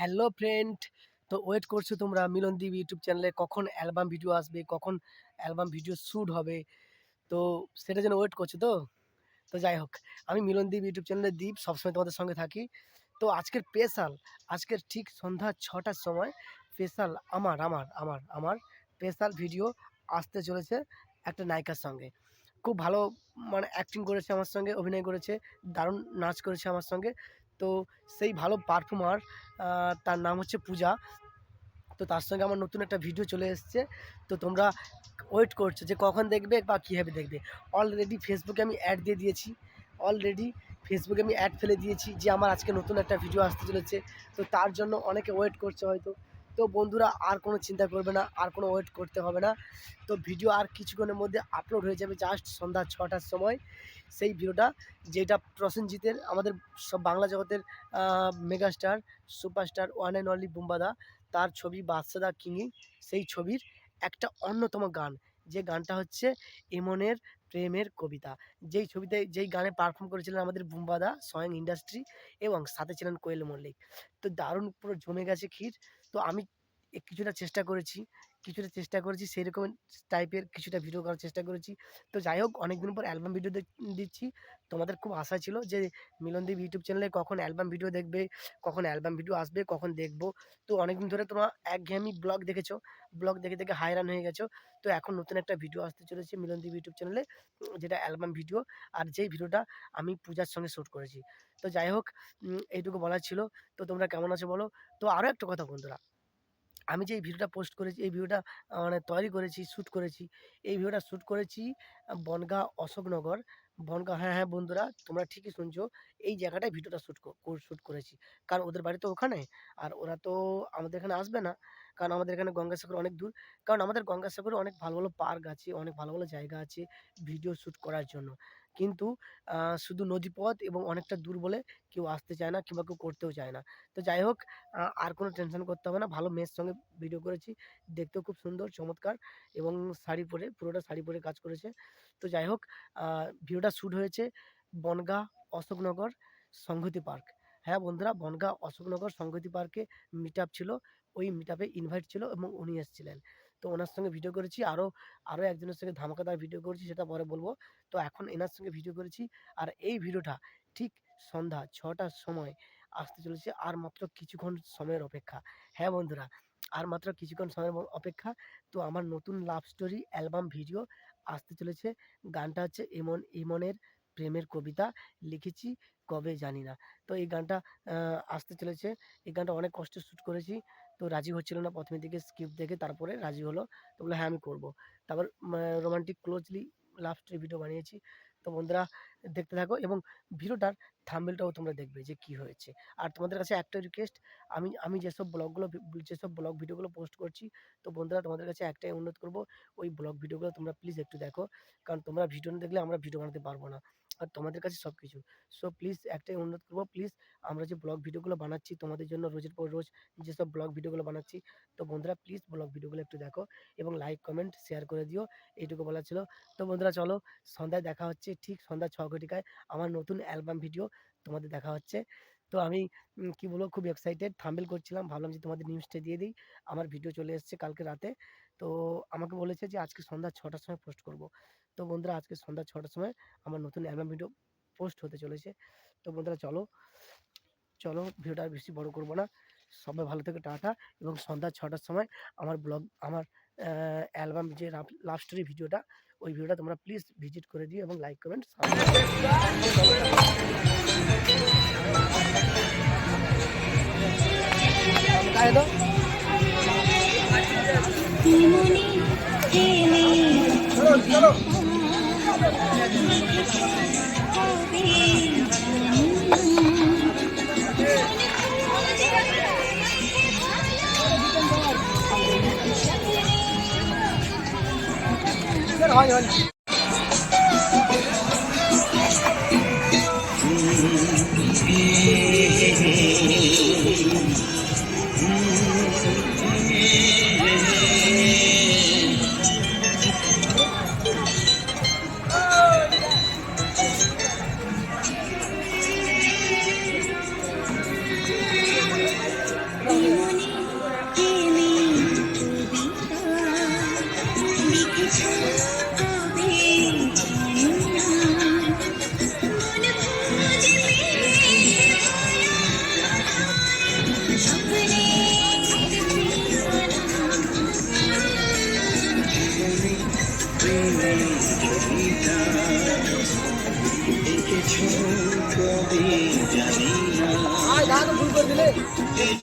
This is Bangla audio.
Hello friend. তো ওয়েট করছ তোমরা মিলনদীপ ইউটিউব চ্যানেলে কখন অ্যালবাম ভিডিও আসবে, কখন অ্যালবাম ভিডিও শ্যুট হবে। তো সেটা যেন ওয়েট করছ তো। তো যাই হোক, আমি মিলনদীপ ইউটিউব চ্যানেলে দ্বীপ সবসময় তোমাদের সঙ্গে থাকি। তো আজকের স্পেশাল আজকের ঠিক সন্ধ্যা ছটার সময় স্পেশাল আমার আমার আমার আমার স্পেশাল ভিডিও আসতে চলেছে একটা নায়িকার সঙ্গে। খুব ভালো মানে অ্যাক্টিং করেছে আমার সঙ্গে, অভিনয় করেছে, দারুণ নাচ করেছে আমার সঙ্গে। তো সেই ভালো পারফর্মার তার নাম হচ্ছে পূজা। তো তার সঙ্গে আমার নতুন একটা ভিডিও চলে এসছে। তো তোমরা ওয়েট করছ যে কখন দেখবে বা কীভাবে দেখবে। অলরেডি ফেসবুকে আমি অ্যাড দিয়ে দিয়েছি। অলরেডি ফেসবুকে আমি অ্যাড ফেলে দিয়েছি যে আমার আজকে নতুন একটা ভিডিও আসতে চলেছে। তো তার জন্য অনেকে ওয়েট করছে হয়তো। তো বন্ধুরা আর কোনো চিন্তা করবে না, আর কোনো ওয়েট করতে হবে না। তো ভিডিও আর কিছুক্ষণের মধ্যে আপলোড হয়ে যাবে জাস্ট সন্ধ্যা ছটার সময়। সেই ভিডিওটা যেটা প্রসেনজিতের, আমাদের সব বাংলা জগতের megastar superstar one and only বুম্বাদা, তার ছবি বাদশাদা কিংই সেই ছবির একটা অন্যতম গান। যে গানটা হচ্ছে ইমনের প্রেমের কবিতা। যেই ছবিতে, যেই গানে পারফর্ম করেছিলেন আমাদের বুম্বাদা, স্বয়ং ইন্ডাস্ট্রি এবং সাথে ছিলেন কোয়েল মল্লিক। তো দারুণ পুরো জমে গেছে ক্ষীর। তো আমি কিছুটা চেষ্টা করেছি। কিছুটা চেষ্টা করেছি সেই রকম টাইপের কিছুটা ভিডিও করার চেষ্টা করেছি। তো যাই হোক, অনেকদিন পর অ্যালবাম ভিডিও দিচ্ছি। তোমাদের খুব আশা ছিল যে মিলনদীপ ইউটিউব চ্যানেলে কখন অ্যালবাম ভিডিও দেখবে, কখন অ্যালবাম ভিডিও আসবে, কখন দেখব। তো অনেকদিন ধরে তোমরা একঘেয়েমি ব্লগ দেখেছ ব্লগ দেখে দেখে হায়রান হয়ে গেছো। তো এখন নতুন একটা ভিডিও আসতে চলেছে মিলনদীপ ইউটিউব চ্যানেলে যেটা অ্যালবাম ভিডিও আর যেই ভিডিওটা আমি পূজার সঙ্গে শ্যুট করেছি। তো যাই হোক এইটুকু বলার ছিল। তো তোমরা কেমন আছো বলো? তো আরও একটা কথা বন্ধুরা আমি যে এই ভিডিওটা পোস্ট করেছি, এই ভিডিওটা মানে তৈরি করেছি, শ্যুট করেছি, এই ভিডিওটা শ্যুট করেছি বনগাঁ অশোকনগর। বনগাঁ হ্যাঁ হ্যাঁ বন্ধুরা, তোমরা ঠিকই শুনছো, এই জায়গাটায় ভিডিওটা শ্যুট শ্যুট করেছি। কারণ ওদের বাড়ি তো ওখানে, আর ওরা তো আমাদের এখানে আসবে না, কারণ আমাদের এখানে গঙ্গাসাগর অনেক দূর। কারণ আমাদের গঙ্গাসাগরে অনেক ভালো ভালো পার্ক আছে, অনেক ভালো ভালো জায়গা আছে ভিডিও শ্যুট করার জন্য। কিন্তু শুধু নদীপথ এবং অনেকটা দূর বলে কেউ আসতে চায় না কিংবা কেউ করতেও চায় না। তো যাই হোক আর কোনো টেনশন করতে হবে না। ভালো মেয়ের সঙ্গে ভিডিও করেছি। দেখতেও খুব সুন্দর, চমৎকার এবং শাড়ি পরে, পুরোটা শাড়ি পরে কাজ করেছে। তো যাই হোক ভিডিওটা শ্যুট হয়েছে বনগাঁ অশোকনগর সংহতি পার্ক। হ্যাঁ বন্ধুরা, বনগাঁ অশোকনগর সংহতি পার্কে মিট ছিল। ওই মিট ইনভাইট ছিল এবং উনি এসেছিলেন। তো ওনার সঙ্গে ভিডিও করেছি। আরও আরও একজনের সঙ্গে ধামাকাদার ভিডিও করেছি, সেটা পরে বলব। তো এখন এনার সঙ্গে ভিডিও করেছি। আর এই ভিডিওটা ঠিক সন্ধ্যা ছটার সময় আসতে চলেছে আর মাত্র কিছুক্ষণ সময়ের অপেক্ষা। হ্যাঁ বন্ধুরা, আর মাত্র কিছুক্ষণ সময়ের অপেক্ষা। তো আমার নতুন লাভ স্টোরি অ্যালবাম ভিডিও আসতে চলেছে। গানটা হচ্ছে ইমন, ইমনের প্রেমের কবিতা। লিখেছি কবে জানি না। তো এই গানটা আসতে চলেছে। এই গানটা অনেক কষ্টে শ্যুট করেছি। তো রাজি হচ্ছিল না প্রথমের দিকে স্ক্রিপ্ট দেখে তারপরে রাজি হলো। তো বলে হ্যাঁ আমি করব। তারপর romantic closely love story video বানিয়েছি। তো বন্ধুরা, দেখতে থাকো এবং ভিডিওটার থাম্বেলটাও তোমরা দেখবে যে কি হয়েছে। আর তোমাদের কাছে একটা রিকোয়েস্ট আমি আমি যেসব ব্লগগুলো, যেসব ব্লগ ভিডিওগুলো পোস্ট করছি, তো বন্ধুরা, তোমাদের কাছে একটাই অনুরোধ করব, ওই ব্লগ ভিডিওগুলো তোমরা প্লিজ একটু দেখো। কারণ তোমরা ভিডিও না দেখলে আমরা ভিডিও বানাতে পারব না। আর তোমাদের কাছে সব কিছু সো প্লিজ একটাই অনুরোধ করব প্লিজ আমরা যে ব্লগ ভিডিওগুলো বানাচ্ছি তোমাদের জন্য রোজের পর রোজ যেসব ব্লগ ভিডিওগুলো বানাচ্ছি, তো বন্ধুরা প্লিজ ব্লগ ভিডিওগুলো একটু দেখো এবং লাইক কমেন্ট শেয়ার করে দিও, এইটুকু বলা ছিল। তো বন্ধুরা চলো, সন্ধ্যায় দেখা হচ্ছে ঠিক সন্ধ্যা ছ ঘটিকায় আমার নতুন অ্যালবাম ভিডিও তোমাদের দেখা হচ্ছে। তো আমি কি বলব, খুব এক্সাইটেড থাম্বেল করছিলাম। ভাবলাম যে তোমাদের নিউজটা দিয়ে দিই। আমার ভিডিও চলে এসছে কালকে রাতে। তো আমাকে বলেছে যে, আজকে সন্ধ্যা ছটার সময় পোস্ট করব। তো বন্ধুরা, আজকে সন্ধ্যা ছটার সময় আমার নতুন অ্যালবাম ভিডিও পোস্ট হতে চলেছে। তো বন্ধুরা, চলো চলো, ভিডিওটা আর বেশি বড় করব না। সবাই ভালো থেকে, টাটা। এবং সন্ধ্যা ছটার সময় আমার ব্লগ আমার অ্যালবাম যে লাভ স্টোরি ভিডিওটা ওই ভিডিওটা তোমরা প্লিজ ভিজিট করে দিও এবং লাইক কমেন্ট চলো Cái đó! আয় না